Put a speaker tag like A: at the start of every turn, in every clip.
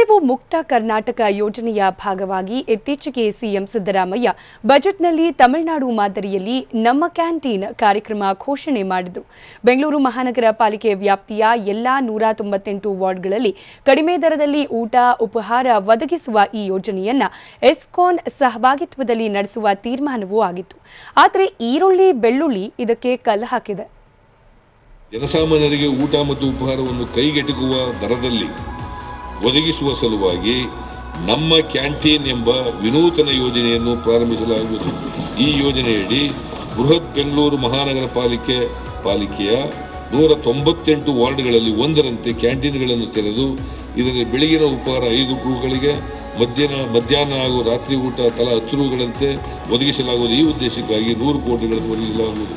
A: ಹಸಿವು ಮುಕ್ತ ಕರ್ನಾಟಕ ಯೋಜನೆಯ ಭಾಗವಾಗಿ ಇತ್ತೀಚೆಗೆ ಸಿಎಂ ಸಿದ್ದರಾಮಯ್ಯ ಬಜೆಟ್ನಲ್ಲಿ ತಮಿಳುನಾಡು ಮಾದರಿಯಲ್ಲಿ ನಮ್ಮ ಕ್ಯಾಂಟೀನ್ ಕಾರ್ಯಕ್ರಮ ಘೋಷಣೆ ಮಾಡಿದರು ಬೆಂಗಳೂರು ಮಹಾನಗರ ಪಾಲಿಕೆ ವ್ಯಾಪ್ತಿಯ ಎಲ್ಲಾ ನೂರ ತೊಂಬತ್ತೆಂಟು ವಾರ್ಡ್ಗಳಲ್ಲಿ ಕಡಿಮೆ ದರದಲ್ಲಿ ಊಟ, ಉಪಹಾರ ಒದಗಿಸುವ ಈ ಯೋಜನೆಯನ್ನ ಎಸ್ಕಾನ್ ಸಹಭಾಗಿತ್ವದಲ್ಲಿ ನಡೆಸುವ ತೀರ್ಮಾನವೂ ಆಗಿತ್ತು. ಆದರೆ ಈರುಳ್ಳಿ, ಬೆಳ್ಳುಳ್ಳಿ ಇದಕ್ಕೆ ಕಲ್ಲು ಹಾಕಿದೆ.
B: ಜನಸಾಮಾನ್ಯರಿಗೆ ಊಟ ಮತ್ತು ಉಪಹಾರವನ್ನು ಕೈಗೆಟುಕುವ ದರದಲ್ಲಿ ಒದಗಿಸುವ ಸಲುವಾಗಿ ನಮ್ಮ ಕ್ಯಾಂಟೀನ್ ಎಂಬ ವಿನೂತನ ಯೋಜನೆಯನ್ನು ಪ್ರಾರಂಭಿಸಲಾಗುವುದು. ಈ ಯೋಜನೆಯಡಿ ಬೃಹತ್ ಬೆಂಗಳೂರು ಮಹಾನಗರ ಪಾಲಿಕೆ, ಪಾಲಿಕೆಯ ನೂರ ತೊಂಬತ್ತೆಂಟು ವಾರ್ಡ್ಗಳಲ್ಲಿ ಒಂದರಂತೆ ಕ್ಯಾಂಟೀನ್ಗಳನ್ನು ತೆರೆದು, ಇದರಲ್ಲಿ ಬೆಳಗಿನ ಉಪಹಾರ ಐದು ರೂಗಳಿಗೆ ಮಧ್ಯಾಹ್ನ ಮಧ್ಯಾಹ್ನ ಹಾಗೂ ರಾತ್ರಿ ಊಟ ತಲಾ ಹತ್ತು ರೂಗಳಂತೆ ಒದಗಿಸಲಾಗುವುದು. ಈ ಉದ್ದೇಶಕ್ಕಾಗಿ ನೂರು ಕೋಟಿಗಳನ್ನು ಒದಗಿಸಲಾಗುವುದು.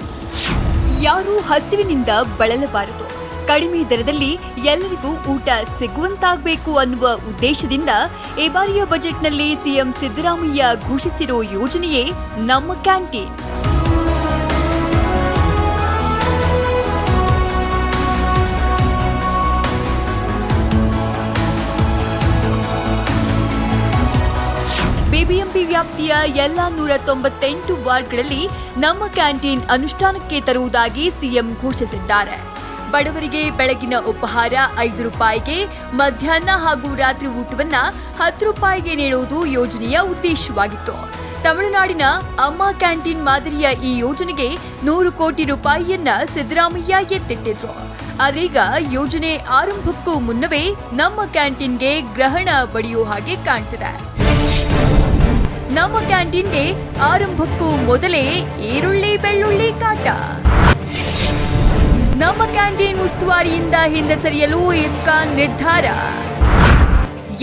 C: ಯಾರು ಹಸಿವಿನಿಂದ ಬಳಲಬಾರದು. ಕಡಿಮೆ ದರದಲ್ಲಿ ಎಲ್ಲರಿಗೂ ಊಟ ಸಿಗುವಂತಾಗಬೇಕು ಅನ್ನುವ ಉದ್ದೇಶದಿಂದ ಈ ಬಾರಿಯ ಬಜೆಟ್ನಲ್ಲಿ ಸಿಎಂ ಸಿದ್ದರಾಮಯ್ಯ ಘೋಷಿಸಿರೋ ಯೋಜನೆಯೇ ನಮ್ಮ ಕ್ಯಾಂಟೀನ್. ಬಿಬಿಎಂಪಿ ವ್ಯಾಪ್ತಿಯ ಎಲ್ಲ ನೂರ ತೊಂಬತ್ತೆಂಟು ವಾರ್ಡ್ಗಳಲ್ಲಿ ನಮ್ಮ ಕ್ಯಾಂಟೀನ್ ಅನುಷ್ಠಾನಕ್ಕೆ ತರುವುದಾಗಿ ಸಿಎಂ ಘೋಷಿಸಿದ್ದಾರೆ. ಬಡವರಿಗೆ ಬೆಳಗಿನ ಉಪಹಾರ ಐದು ರೂಪಾಯಿಗೆ, ಮಧ್ಯಾಹ್ನ ಹಾಗೂ ರಾತ್ರಿ ಊಟವನ್ನ ಹತ್ತು ರೂಪಾಯಿಗೆ ನೀಡುವುದು ಯೋಜನೆಯ ಉದ್ದೇಶವಾಗಿತ್ತು. ತಮಿಳುನಾಡಿನ ಅಮ್ಮ ಕ್ಯಾಂಟೀನ್ ಮಾದರಿಯ ಈ ಯೋಜನೆಗೆ ನೂರು ಕೋಟಿ ರೂಪಾಯಿಯನ್ನ ಸಿದ್ದರಾಮಯ್ಯ ಎತ್ತಿಟ್ಟಿದ್ರು. ಆದ್ರೀಗ ಯೋಜನೆ ಆರಂಭಕ್ಕೂ ಮುನ್ನವೇ ನಮ್ಮ ಕ್ಯಾಂಟೀನ್ಗೆ ಗ್ರಹಣ ಬಡಿಯೋ ಹಾಗೆ ಕಾಣ್ತಿದೆ. ನಮ್ಮ ಕ್ಯಾಂಟೀನ್ಗೆ ಆರಂಭಕ್ಕೂ ಮೊದಲೇ ಈರುಳ್ಳಿ ಬೆಳ್ಳುಳ್ಳಿ ಕಾಟ. ನಮ್ಮ ಕ್ಯಾಂಟೀನ್ ಉಸ್ತುವಾರಿಯಿಂದ ಹಿಂದೆ ಸರಿಯಲು ಇಸ್ಕಾನ್ ನಿರ್ಧಾರ.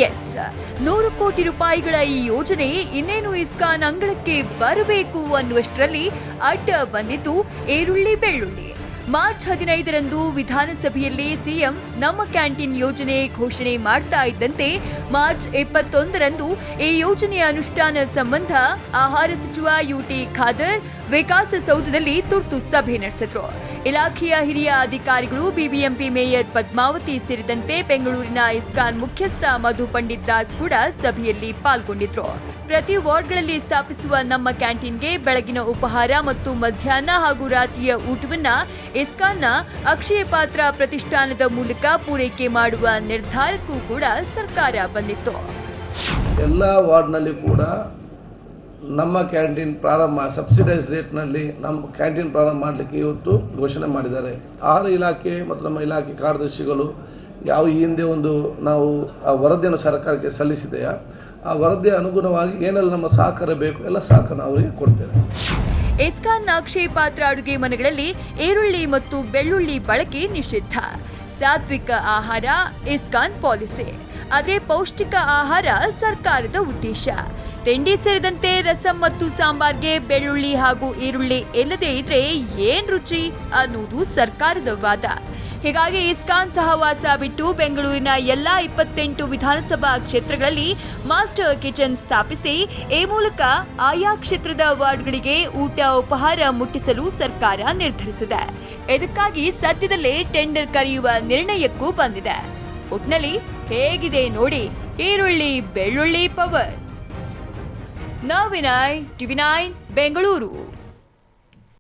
C: ಎಸ್ ನೂರು ಕೋಟಿ ರೂಪಾಯಿಗಳ ಈ ಯೋಜನೆ ಇನ್ನೇನು ಇಸ್ಕಾನ್ ಅಂಗಳಕ್ಕೆ ಬರಬೇಕು ಅನ್ನುವಷ್ಟರಲ್ಲಿ ಅಡ್ಡ ಬಂದಿತು ಈರುಳ್ಳಿ ಬೆಳ್ಳುಳ್ಳಿ. ಮಾರ್ಚ್ ಹದಿನೈದರಂದು ವಿಧಾನಸಭೆಯಲ್ಲಿ ಸಿಎಂ ನಮ್ಮ ಕ್ಯಾಂಟೀನ್ ಯೋಜನೆ ಘೋಷಣೆ ಮಾಡ್ತಾ ಇದ್ದಂತೆ ಮಾರ್ಚ್ ಇಪ್ಪತ್ತೊಂದರಂದು ಈ ಯೋಜನೆಯ ಅನುಷ್ಠಾನ ಸಂಬಂಧ ಆಹಾರ ಸಚಿವ ಯುಟಿ ಖಾದರ್ ವಿಕಾಸಸೌಧದಲ್ಲಿ ತುರ್ತು ಸಭೆ ನಡೆಸಿದ್ರು. ಇಲಾಖೆಯ ಹಿರಿಯ ಅಧಿಕಾರಿಗಳು, ಬಿಬಿಎಂಪಿ ಮೇಯರ್ ಪದ್ಮಾವತಿ ಸೇರಿದಂತೆ ಬೆಂಗಳೂರಿನ ಇಸ್ಕಾನ್ ಮುಖ್ಯಸ್ಥ ಮಧು ಪಂಡಿತ್ ದಾಸ್ ಕೂಡ ಸಭೆಯಲ್ಲಿ ಪಾಲ್ಗೊಂಡಿದ್ರು. ಪ್ರತಿ ವಾರ್ಡ್ಗಳಲ್ಲಿ ಸ್ಥಾಪಿಸುವ ನಮ್ಮ ಕ್ಯಾಂಟೀನ್ಗೆ ಬೆಳಗಿನ ಉಪಹಾರ ಮತ್ತು ಮಧ್ಯಾಹ್ನ ಹಾಗೂ ರಾತ್ರಿಯ ಊಟವನ್ನ ಇಸ್ಕಾನ್ನ ಅಕ್ಷಯ ಪಾತ್ರ ಪ್ರತಿಷ್ಠಾನದ ಮೂಲಕ ಪೂರೈಕೆ ಮಾಡುವ ನಿರ್ಧಾರಕ್ಕೂ ಕೂಡ ಸರ್ಕಾರ ಬಂದಿತ್ತು.
D: ಎಲ್ಲ ವಾರ್ಡ್ನಲ್ಲಿ ಕೂಡ ನಮ್ಮ ಕ್ಯಾಂಟೀನ್ ಪ್ರಾರಂಭ ಸಬ್ಸಿಡೈಸ್ ರೇಟ್ನಲ್ಲಿ ನಮ್ಮ ಕ್ಯಾಂಟೀನ್ ಪ್ರಾರಂಭ ಮಾಡಲಿಕ್ಕೆ ಇವತ್ತು ಘೋಷಣೆ ಮಾಡಿದ್ದಾರೆ. ಆಹಾರ ಇಲಾಖೆ ಮತ್ತು ನಮ್ಮ ಇಲಾಖೆ ಕಾರ್ಯದರ್ಶಿಗಳು ಯಾವ ಈ ಹಿಂದೆ ಒಂದು ನಾವು ಆ ವರದಿಯನ್ನು ಸರ್ಕಾರಕ್ಕೆ ಸಲ್ಲಿಸಿದೆಯಾ, ಆ ವರದಿಯ ಅನುಗುಣವಾಗಿ ಏನೆಲ್ಲ ನಮ್ಮ ಸಹಕಾರ ಬೇಕು, ಎಲ್ಲ ಸಹಕಾರ ಅವರಿಗೆ ಕೊಡ್ತೇವೆ.
C: ಎಸ್ಕಾನ್ ಅಕ್ಷಯ ಪಾತ್ರ ಅಡುಗೆ ಮನೆಗಳಲ್ಲಿ ಈರುಳ್ಳಿ ಮತ್ತು ಬೆಳ್ಳುಳ್ಳಿ ಬಳಕೆ ನಿಷಿದ್ಧ. ಸಾತ್ವಿಕ ಆಹಾರ ಇಸ್ಕಾನ್ ಪಾಲಿಸಿ. ಅದೇ ಪೌಷ್ಟಿಕ ಆಹಾರ ಸರ್ಕಾರದ ಉದ್ದೇಶ. ತಿಂಡಿ ಸೇರಿದಂತೆ ರಸಂ ಮತ್ತು ಸಾಂಬಾರ್ಗೆ ಬೆಳ್ಳುಳ್ಳಿ ಹಾಗೂ ಈರುಳ್ಳಿ ಇಲ್ಲದೆ ಇದ್ರೆ ಏನ್ ರುಚಿ ಅನ್ನುವುದು ಸರ್ಕಾರದ ವಾದ. ಹೀಗಾಗಿ ಇಸ್ಕಾನ್ ಸಹವಾಸ ಬಿಟ್ಟು ಬೆಂಗಳೂರಿನ ಎಲ್ಲಾ ಇಪ್ಪತ್ತೆಂಟು ವಿಧಾನಸಭಾ ಕ್ಷೇತ್ರಗಳಲ್ಲಿ ಮಾಸ್ಟರ್ ಕಿಚನ್ ಸ್ಥಾಪಿಸಿ, ಈ ಮೂಲಕ ಆಯಾ ಕ್ಷೇತ್ರದ ವಾರ್ಡ್ಗಳಿಗೆ ಊಟ, ಉಪಹಾರ ಮುಟ್ಟಿಸಲು ಸರ್ಕಾರ ನಿರ್ಧರಿಸಿದೆ. ಇದಕ್ಕಾಗಿ ಸದ್ಯದಲ್ಲೇ ಟೆಂಡರ್ ಕರೆಯುವ ನಿರ್ಣಯಕ್ಕೂ ಬಂದಿದೆ. ಒಟ್ನಲ್ಲಿ ಹೇಗಿದೆ ನೋಡಿ, ಈರುಳ್ಳಿ, ಬೆಳ್ಳುಳ್ಳಿ ಪವರ್. ನವಿನಾಯ್ ಟಿವಿ ನೈನ್ ಬೆಂಗಳೂರು